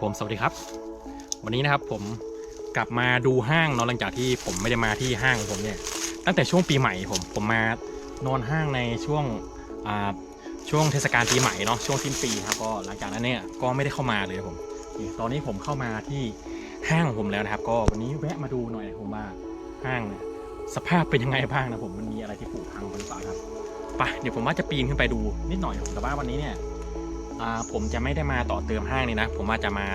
ครับผมสวัสดีครับ วันนี้นะครับผมกลับมาดูห้างเนอะหลังจากที่ผมไม่ได้มาที่ห้างของผมเนี่ยตั้งแต่ช่วงปีใหม่ผมผมมานอนห้างในช่วงช่วงเทศกาลปีใหม่เนาะช่วงสิ้นปีครับก็หลังจากนั้นเนี่ยก็ไม่ได้เข้ามาเลยครับผมตอนนี้ผมเข้ามาที่ห้างของผมแล้วนะครับ ก็วันนี้แวะมาดูหน่อยผมว่าห้างเนี่ยสภาพเป็นยังไงบ้างนะผมมันมีอะไรที่ผุพังไปหรือเปล่าครับไปเดี๋ยวผมว่าจะปีนขึ้นไปดูนิดหน่อยแต่ว่าวันนี้เนี่ย ผมจะไม่ได้มาต่อเติมห้างนี่นะ ผมว่าจะมา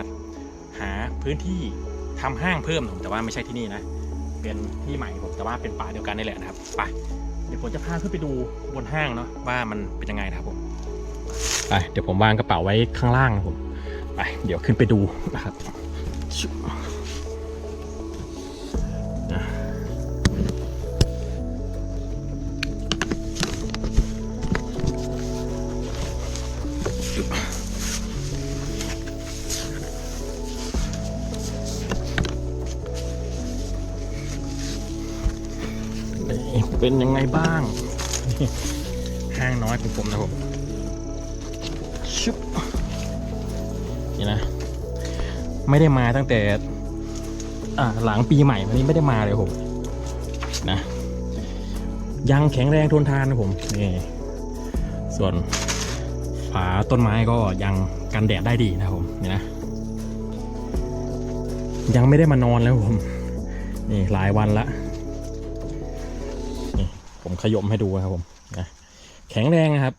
หาพื้นที่ทำห้างเพิ่มผมแต่ว่าไม่ใช่ที่นี่นะ เป็นที่ใหม่ผมแต่ว่าเป็นป่าเดียวกันนี่แหละนะครับไปเดี๋ยวผมจะพาขึ้นไปดูบนห้างเนาะว่ามันเป็นยังไงนะครับผมไปเดี๋ยวผมวางกระเป๋าไว้ข้างล่างนะผมไปเดี๋ยวขึ้นไปดูนะครับ เป็นยังไงบ้าง ห้างน้อยของผมนะผมชุบนี่นะ ไม่ได้มาตั้งแต่อ่าหลังปีใหม่วันนี้ไม่ได้มาเลยผมนะ ยังแข็งแรงทนทานนะผมนี่ส่วนฝาต้นไม้ก็ยังกันแดดได้ดีนะครับผมนี่นะ ยังไม่ได้มานอนแล้วผม นี่หลายวันละ ขยมให้ดูครับผมนะแข็งแรงนะครับ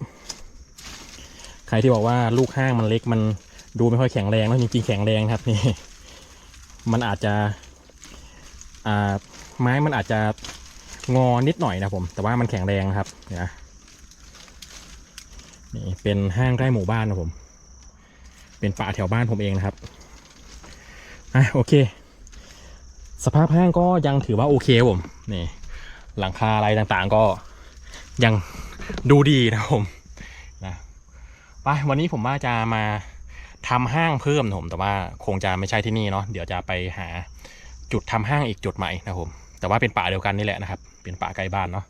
ใครที่บอกว่าลูกห้างมันเล็กมันดูไม่ค่อยแข็งแรงแล้วจริงๆแข็งแรงครับนี่ มันอาจจะอ่าไม้มันอาจจะงอนิดหน่อยนะผม แต่ว่ามันแข็งแรงนะครับนี่ยนะนี่เป็นห้างใกล้หมู่บ้านนะผม เป็นป่าแถวบ้านผมเองนะครับอะโอเค สภาพห้างก็ยังถือว่าโอเคผมนี่ หลังคาอะไรต่างๆ ก็ยังดูดีนะครับผมนะไปวันนี้ผมว่าจะมาทำห้างเพิ่มนะผมแต่ว่าคงจะไม่ใช่ที่นี่เนาะเดี๋ยวจะไปหาจุดทำห้างอีกจุดใหม่นะครับผมแต่ว่าเป็นป่าเดียวกันนี่แหละนะครับ เป็นป่าใกล้บ้านเนาะ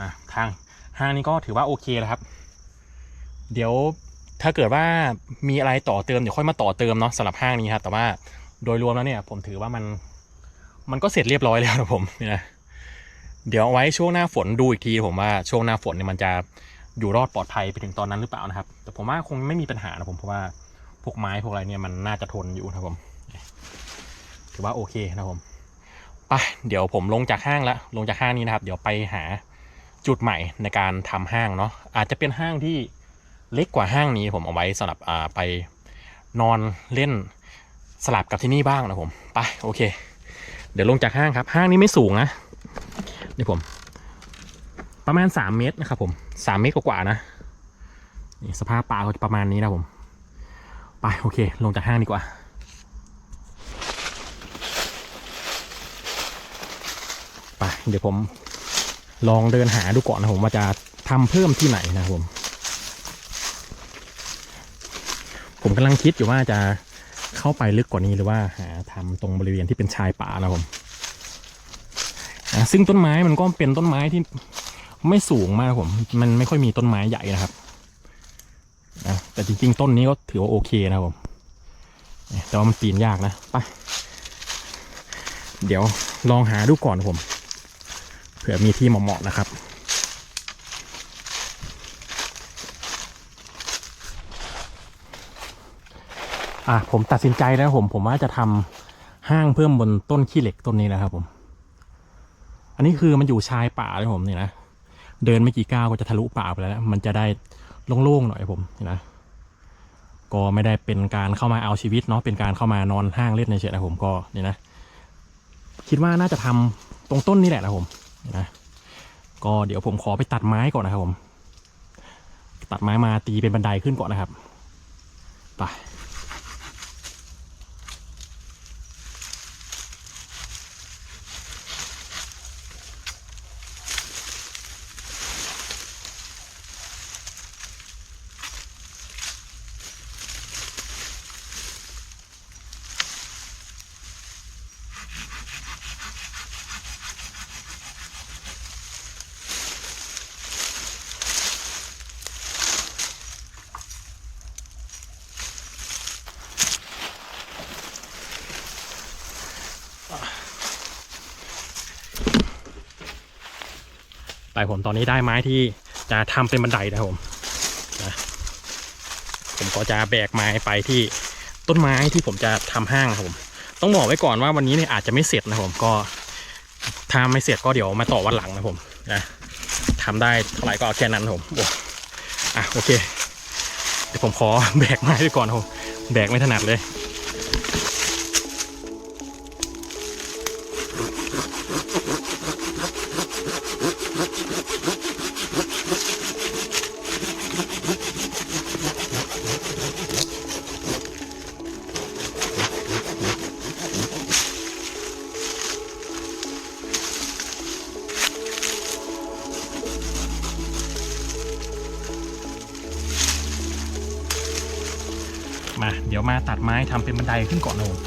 อะทางห้างนี้ก็ถือว่าโอเคแล้วครับ เดี๋ยวถ้าเกิดว่ามีอะไรต่อเติมเดี๋ยวค่อยมาต่อเติมเนาะสำหรับห้างนี้ครับแต่ว่าโดยรวมแล้วเนี่ยผมถือว่ามันมันก็เสร็จเรียบร้อยแล้วนะผมนี่นะ เดี๋ยวเอาไว้ช่วงหน้าฝนดูอีกทีผมว่าช่วงหน้าฝนเนี่ยมันจะอยู่รอดปลอดภัยไปถึงตอนนั้นหรือเปล่านะครับ แต่ผมว่าคงไม่มีปัญหานะผมเพราะว่าพวกไม้พวกอะไรเนี่ยมันน่าจะทนอยู่นะครับผมถือว่าโอเคนะผมไปเดี๋ยวผมลงจากห้างแล้วลงจากห้างนี้นะครับ เดี๋ยวไปหาจุดใหม่ในการทำห้างเนาะอาจจะเป็นห้างที่เล็กกว่าห้างนี้ผมเอาไว้สำหรับไปนอนเล่นสลับกับที่นี่บ้างนะผมไปโอเค เดี๋ยวลงจากห้างครับ ห้างนี้ไม่สูงนะ นี่ผม ประมาณสามเมตรนะครับผมสามเมตรกว่าๆนะนี่สภาพป่าก็จะประมาณนี้นะผม ไปโอเค ลงจากห้างดีกว่าไปเดี๋ยวผมลองเดินหาดูก่อนนะผมว่าจะทำเพิ่มที่ไหนนะครับผม ผมกำลังคิดอยู่ว่าจะเข้าไปลึกกว่านี้หรือว่าหาทำตรงบริเวณที่เป็นชายป่านะผม ซึ่งต้นไม้มันก็เป็นต้นไม้ที่ไม่สูงมากครับผม มันไม่ค่อยมีต้นไม้ใหญ่นะครับนะแต่จริงๆ ต้นนี้ก็ถือว่าโอเคนะครับผม แต่ว่ามันปีนยากนะ ไป เดี๋ยวลองหาดูก่อนครับผม เผื่อมีที่เหมาะๆนะครับอะผมตัดสินใจแล้วผมผมว่าจะทำห้างเพิ่มบนต้นขี้เหล็กต้นนี้นะครับผม อันนี้คือมันอยู่ชายป่าเลยผมนี่นะเดินไม่กี่ก้าวก็จะทะลุป่าไปแล้ว มันจะได้โล่งๆหน่อยผมนี่นะก็ไม่ได้เป็นการเข้ามาเอาชีวิตเนาะเป็นการเข้ามานอนห้างเล่นในเฉยนะผมก็นี่นะ คิดว่าน่าจะทำตรงต้นนี้แหละนะผมนี่นะก็เดี๋ยวผมขอไปตัดไม้ก่อนนะครับผม ตัดไม้มาตีเป็นบันไดขึ้นก่อนนะครับไป ไปผมตอนนี้ได้ไม้ที่จะทำเป็นบันไดนะผมนะผมก็จะแบกไม้ไปที่ต้นไม้ที่ผมจะทำห้างครับผม ต้องบอกไว้ก่อนว่าวันนี้เนี่ยอาจจะไม่เสร็จนะผมก็ถ้าไม่เสร็จก็เดี๋ยวมาต่อวันหลังนะผมนะทำได้เท่าไหร่ก็เอาแค่นั้นผมโอ้อะโอเค เดี๋ยวผมขอแบกไม้ไปก่อนครับผมแบกไม่ถนัดเลย มา เดี๋ยวมาตัดไม้ทำเป็นบันไดขึ้นก่อนนะผม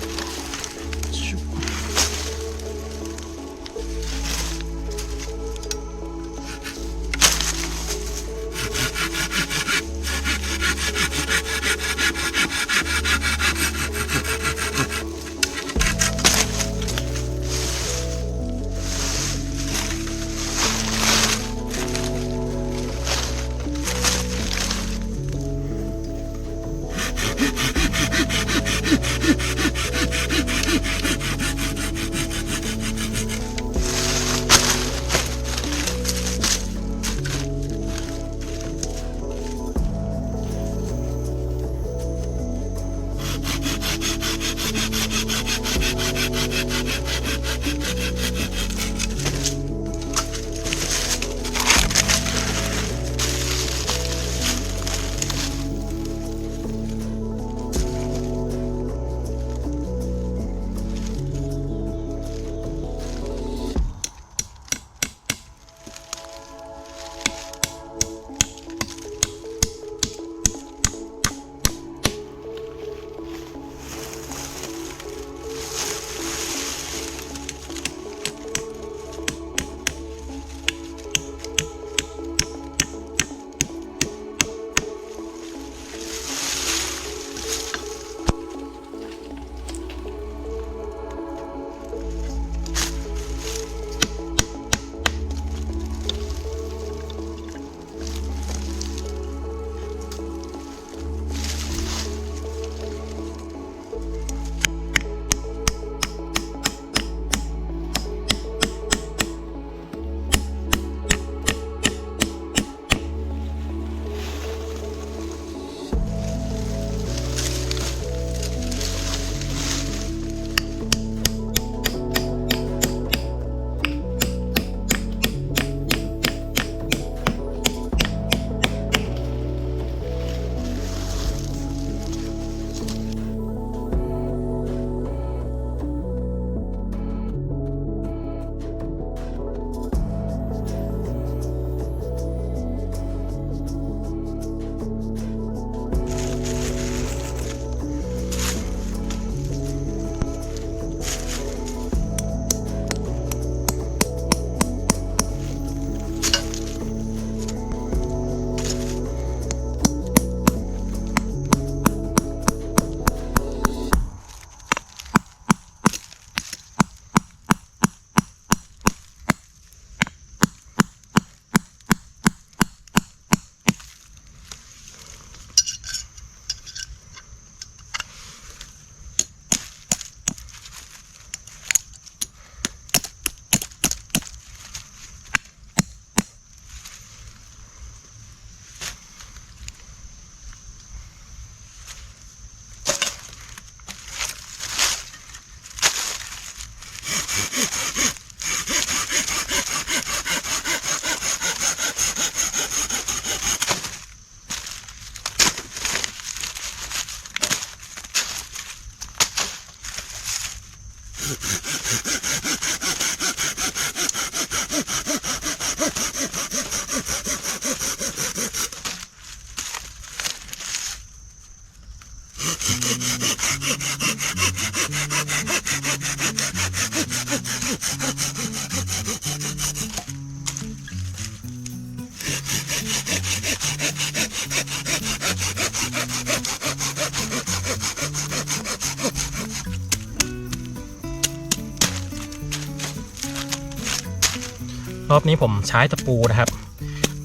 รอบนี้ผมใช้ตะปูนะครับ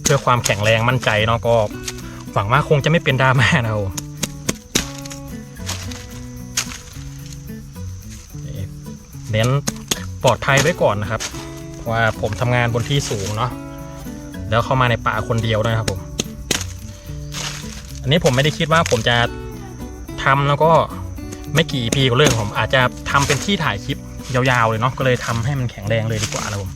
เพื่อความแข็งแรงมั่นใจเนาะก็หวังว่าคงจะไม่เป็นดราม่านะครับผมเน้นปลอดภัยไว้ก่อนนะครับ เพราะว่าผมทำงานบนที่สูงเนาะแล้วเข้ามาในป่าคนเดียวด้วยนะครับผม อันนี้ผมไม่ได้คิดว่าผมจะทำแล้วก็ไม่กี่ EP ก็เรื่องผมอาจจะทำเป็นที่ถ่ายคลิปยาวๆเลยเนาะก็เลยทำให้มันแข็งแรงเลยดีกว่านะผม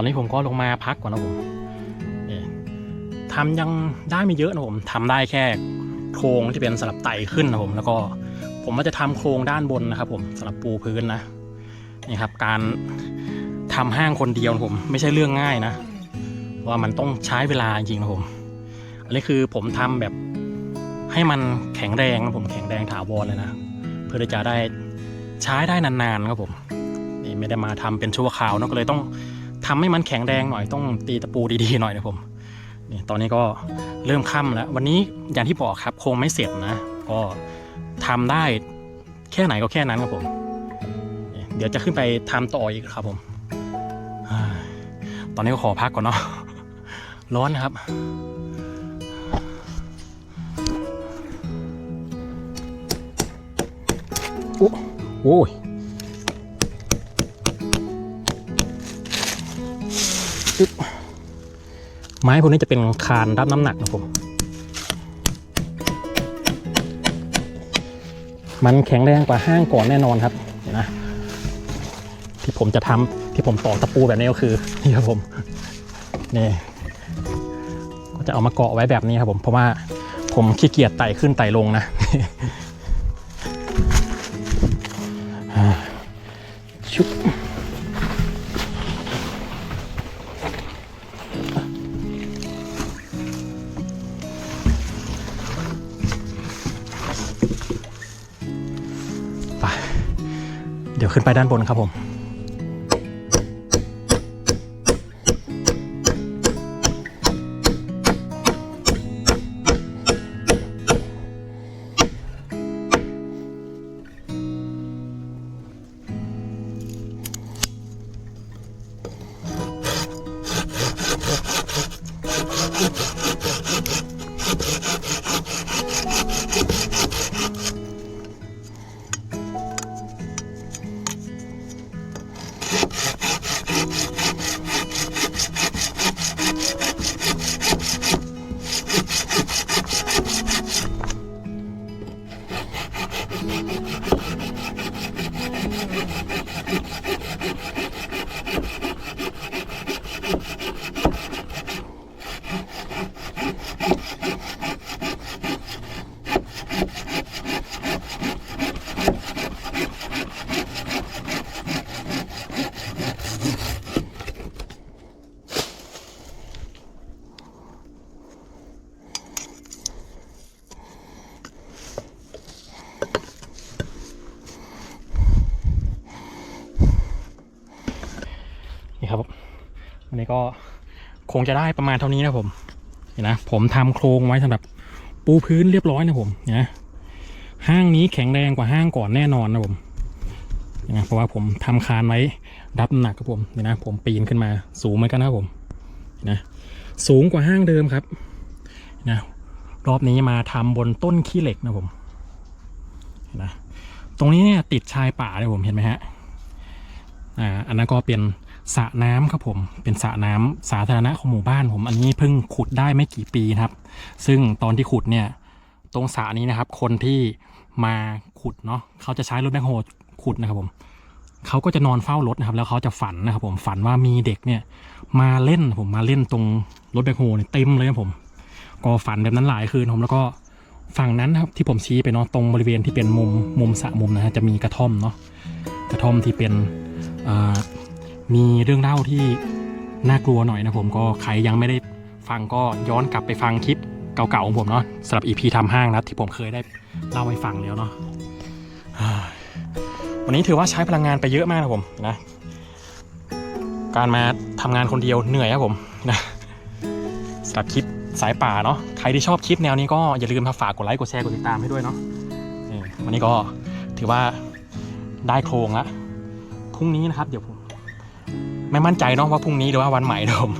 ตอนนี้ผมก็ลงมาพักก่อนนะผมทำยังได้ไม่เยอะนะผมทำได้แค่ โครงที่เป็นสลับไตขึ้นนะผมแล้วก็ผมว่าจะทำโครงด้านบนนะครับ ผมสำหรับปูพื้นนะนี่ครับ การทำห้างคนเดียวผมไม่ใช่เรื่องง่ายนะว่ามันต้องใช้เวลาจริงๆนะผม อันนี้คือผมทำแบบให้มันแข็งแรงนะผมแข็งแรงถาวรเลยนะเพื่อที่จะได้ใช้ได้นานๆครับผมนี่ไม่ได้มาทำเป็นชั่วคราวเนะก็เลยต้องทำให้มันแข็งแรงหน่อยต้องตีตะปูดีๆหน่อยนะผม นี่ตอนนี้ก็เริ่มค่ำแล้ว วันนี้อย่างที่บอกครับโคงไม่เสร็จนะ ก็ทำได้แค่ไหนก็แค่นั้นครับผม เดี๋ยวจะขึ้นไปทำต่ออีกครับผม ตอนนี้ก็ขอพักก่อนเนาะ ร้อนนะครับโอ้โอ้ย ไม้พวกนี้จะเป็นคานรับน้ำหนักนะผมมันแข็งแรงกว่าห้างก่อนแน่นอนครับเห็นะที่ผมจะทำที่ผมตอกตะปูแบบนี้ก็คือนี่ครับผมนี่ก็จะเอามาเกาะไว้แบบนี้ครับผมเพราะว่าผมขี้เกียจไต่ขึ้นไต่ลงนะชุบ ดี๋ยวขึ้นไปด้านบนครับผม ก็คงจะได้ประมาณเท่านี้นะผมเห็นนะผมทำโครงไว้สำหรับปูพื้นเรียบร้อยนะผมเห็นะห้างนี้แข็งแรงกว่าห้างก่อนแน่นอนนะผมเห็นะเพราะว่าผมทำคานไว้รับหนักครับผมเห็นนะ ผมปีนขึ้นมาสูงเหมือนกันนะผมนะสูงกว่าห้างเดิมครับนะรอบนี้มาทำบนต้นขี้เหล็กนะผมเห็นนะตรงนี้เนี่ยติดชายป่าเลยผมเห็นไหมฮะอ่าอันนั้นก็เป็น สระน้ำครับผมเป็นสระน้ำสาธารณะของหมู่บ้านผมอันนี้เพิ่งขุดได้ไม่กี่ปีนะครับ ซึ่งตอนที่ขุดเนี่ยตรงสระนี้นะครับ คนที่มาขุดเนาะเขาจะใช้รถแบคโฮขุดนะครับผมเขาก็จะนอนเฝ้ารถนะครับ แล้วเขาจะฝันนะครับ ผมฝันว่ามีเด็กเนี่ย มาเล่นผมมาเล่นตรงรถแบคโฮเนี่ยเต็มเลยครับผม ก็ฝันแบบนั้นหลายคืนผมแล้วก็ฝั่งนั้นนะครับที่ผมชี้ไปเนาะตรงบริเวณที่เป็นมุมมุมสระมุมนะฮะจะมีกระท่อมเนาะกระท่อมที่เป็นอ่า มีเรื่องเล่าที่น่ากลัวหน่อยนะผมก็ใครยังไม่ได้ฟังก็ย้อนกลับไปฟังคลิปเก่าๆของผมเนาะสำหรับ EP ทำห้างนะที่ผมเคยได้เล่าให้ฟังแล้วเนาะวันนี้ถือว่าใช้พลังงานไปเยอะมากนะผมนะ การมาทำงานคนเดียวเหนื่อยครับผมนะสำหรับคลิปสายป่าเนาะใครที่ชอบคลิปแนวนี้ก็อย่าลืมฝากกดไลค์กดแชร์กดติดตามให้ด้วยเนาะวันนี้ก็ถือว่าได้โครงละพรุ่งนี้นะครับ เดี๋ยวผม ไม่มั่นใจเนาะว่าพรุ่งนี้หรือว่าวันใหม่เดิม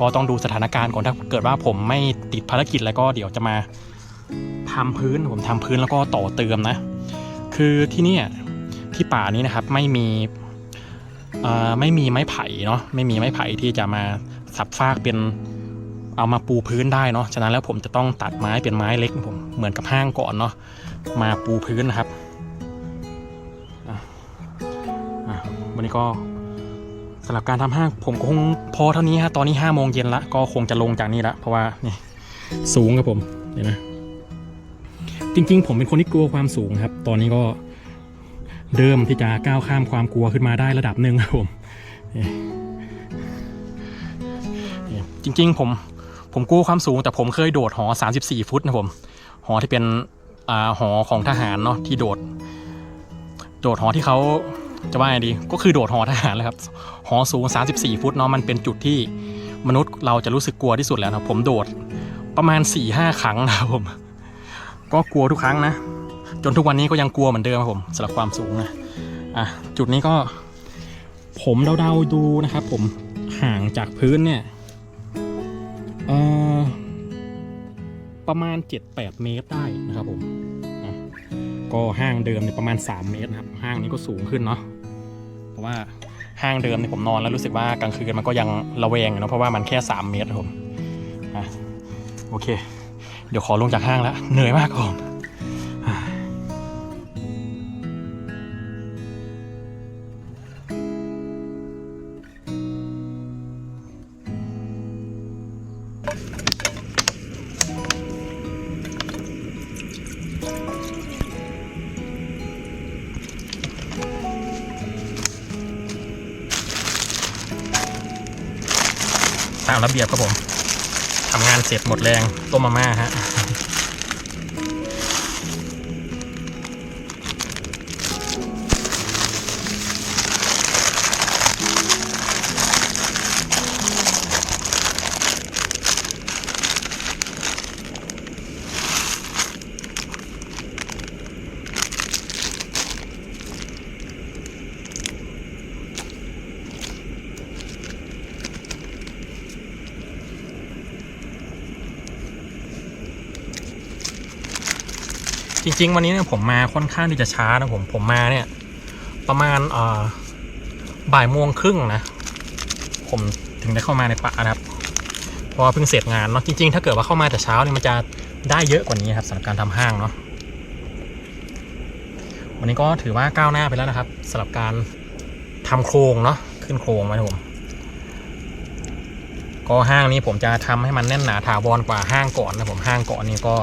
ก็ต้องดูสถานการณ์ก่อนถ้าเกิดว่าผมไม่ติดภารกิจแล้วก็เดี๋ยวจะมาทำพื้นผมทำพื้นแล้วก็ต่อเติมนะ คือที่เนี่ยที่ป่านี้นะครับไม่มีไม่มีไม้ไผ่เนาะไม่มีไม้ไผ่ที่จะมาสับฟากเป็นเอามาปูพื้นได้เนาะฉะนั้นแล้วผมจะต้องตัดไม้เป็นไม้เล็กผมเหมือนกับห้างก่อนเนาะมาปูพื้นนะครับอะอะวันนี้ก็ สำหรับการทำห้างผมก็คงพอเท่านี้ฮะตอนนี้ห้าโมงเย็นละก็คงจะลงจากนี่ละเพราะว่านี่สูงครับผมเห็นไหมจริง ๆ ผมเป็นคนที่กลัวความสูงครับ ตอนนี้ก็เริ่มที่จะก้าวข้ามความกลัวขึ้นมาได้ระดับหนึ่งครับผมจริง ๆ ผมผมกลัวความสูง แต่ผมเคยโดดหอ 34 ฟุตนะผม หอที่เป็นอ่าหอของทหารเนาะที่โดด โดดหอที่เขา จะว่าไงดีก็คือโดดหอทหารเลยครับหอสูง 34 ฟุตเนาะมันเป็นจุดที่มนุษย์เราจะรู้สึกกลัวที่สุดแล้วนะผมโดดประมาณ4-5ครั้งนะผม ก็กลัวทุกครั้งนะ จนทุกวันนี้ก็ยังกลัวเหมือนเดิมครับผมสำหรับความสูงนะอะจุดนี้ก็ ผมเดาๆดูนะครับ ผมห่างจากพื้นเนี่ยเอ่อประมาณ 7-8 เมตรได้นะครับผมก็ห้างเดิมเนี่ยประมาณ 3 เมตรนะครับ ห้างนี้ก็สูงขึ้นเนาะ เพราะว่าห้างเดิมเนี่ยผมนอนแล้วรู้สึกว่ากลางคืนมันก็ยังระแวงอยู่เนาะเพราะว่ามันแค่ 3 เมตรครับผมอะโอเค เดี๋ยวขอลงจากห้างแล้วเหนื่อยมากครับ ตามระเบียบครับผมทำงานเสร็จหมดแรงต้มมาม่าฮะ ริง ๆ วันนี้เนี่ยผมมาค่อนข้างที่จะช้านะผมผมมาเนี่ย ประมาณบ่ายโมงครึ่งนะ ผมถึงได้เข้ามาในป่านะครับเพราะเพิ่งเสร็จงานเนาะจริง ๆ ถ้าเกิดว่าเข้ามาแต่เช้าเนี่ยมันจะได้เยอะกว่านี้ครับสำหรับการทำห้างเนาะวันนี้ก็ถือว่าก้าวหน้าไปแล้วนะครับสำหรับการทำโครงเนาะขึ้นโครงมาครับผมก็ห้างนี้ผมจะทำให้มันแน่นหนาถาวรกว่าห้างก่อนนะผมห้างก่อนนี่ก็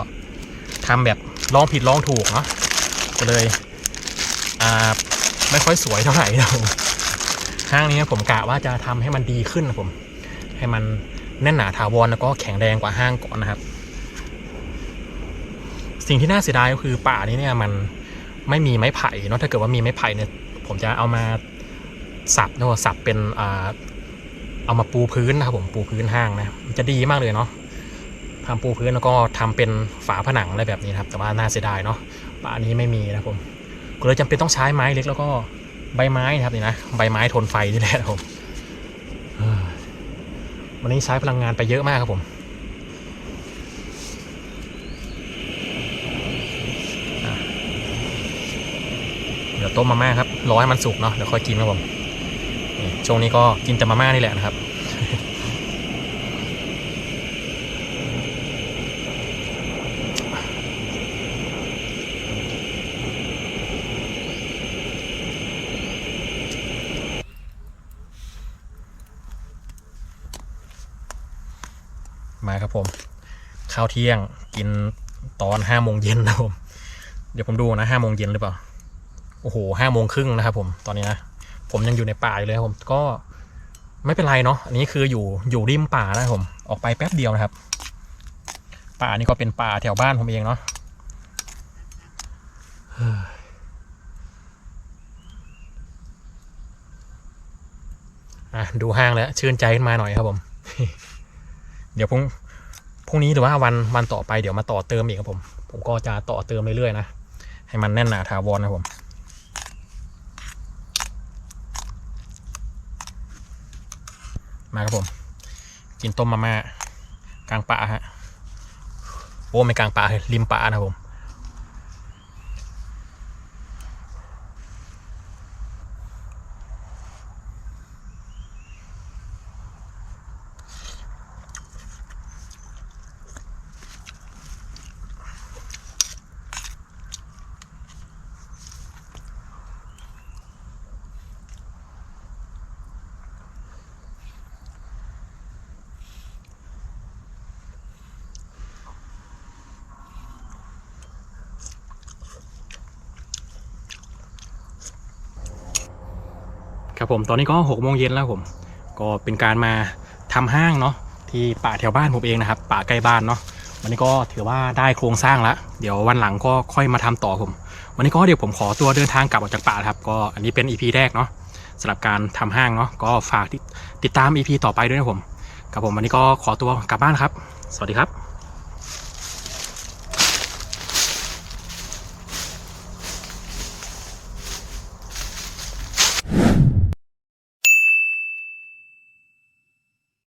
ทำแบบ ลองผิดลองถูกเนาะก็เลยอ่าไม่ค่อยสวยเท่าไหร่นะผมห้างนี้ผมกะว่าจะทำให้มันดีขึ้นนะผม ให้มันแน่นหนาถาวรแล้วก็แข็งแรงกว่าห้างก่อนนะครับ สิ่งที่น่าเสียดายก็คือป่านี้เนี่ยมันไม่มีไม้ไผ่เนาะถ้าเกิดว่ามีไม้ไผ่เนี่ย ผมจะเอามาสับเนาะสับเป็นอ่าเอามาปูพื้นนะครับผมปูพื้นห้างนะมันจะดีมากเลยเนาะ ทำปูพื้นแล้วก็ทำเป็นฝาผนังอะไรแบบนี้ครับ แต่ว่าน่าเสียดายเนาะป่านี้ไม่มีนะครับผมก็เลยจำเป็นต้องใช้ไม้เล็กแล้วก็ใบไม้นะครับนี่นะใบไม้ทนไฟนี่แหละครับผมวันนี้ใช้พลังงานไปเยอะมากครับผมเดี๋ยวต้มมาม่าครับรอให้มันสุกเนาะเดี๋ยวค่อยกินครับผมช่วงนี้ก็กินแต่มาม่านี่แหละนะครับ น นะครับผม ข้าวเที่ยง กินตอนห้าโมงเย็นนะผมเดี๋ยวผมดูนะห้าโมงเย็นหรือเปล่า โอ้โหห้าโมงครึ่งนะครับผมตอนนี้นะ ผมยังอยู่ในป่าอยู่เลยครับผมก็ไม่เป็นไรเนาะอันนี้คืออยู่อยู่ริมป่านะครับผม ออกไปแป๊บเดียวนะครับ ป่านี่ก็เป็นป่าแถวบ้านผมเองเนาะอะดูห้างแล้วชื่นใจขึ้นมาหน่อยครับผม เดี๋ยวพรุ่ง พรุ่งนี้หรือว่าวันวันต่อไปเดี๋ยวมาต่อเติมอีกครับผม ผมก็จะต่อเติมเรื่อยๆนะ ให้มันแน่นหนาถาวรนะผมมาครับผม กินต้มมาม่ากลางป่าฮะโอ้ไม่กลางป่าเลยริมป่านะผม ครับผมตอนนี้ก็หกโมงเย็นแล้วผม ก็เป็นการมาทำห้างเนาะที่ป่าแถวบ้านผมเองนะครับป่าใกล้บ้านเนาะวันนี้ก็ถือว่าได้โครงสร้างแล้วเดี๋ยววันหลังก็ค่อยมาทำต่อผม วันนี้ก็เดี๋ยวผมขอตัวเดินทางกลับออกจากป่าครับ ก็อันนี้เป็น EP แรกเนาะสำหรับการทำห้างเนาะก็ฝากติดตาม EP ต่อไปด้วยนะผมครับผมวันนี้ก็ขอตัวกลับบ้านครับ สวัสดีครับ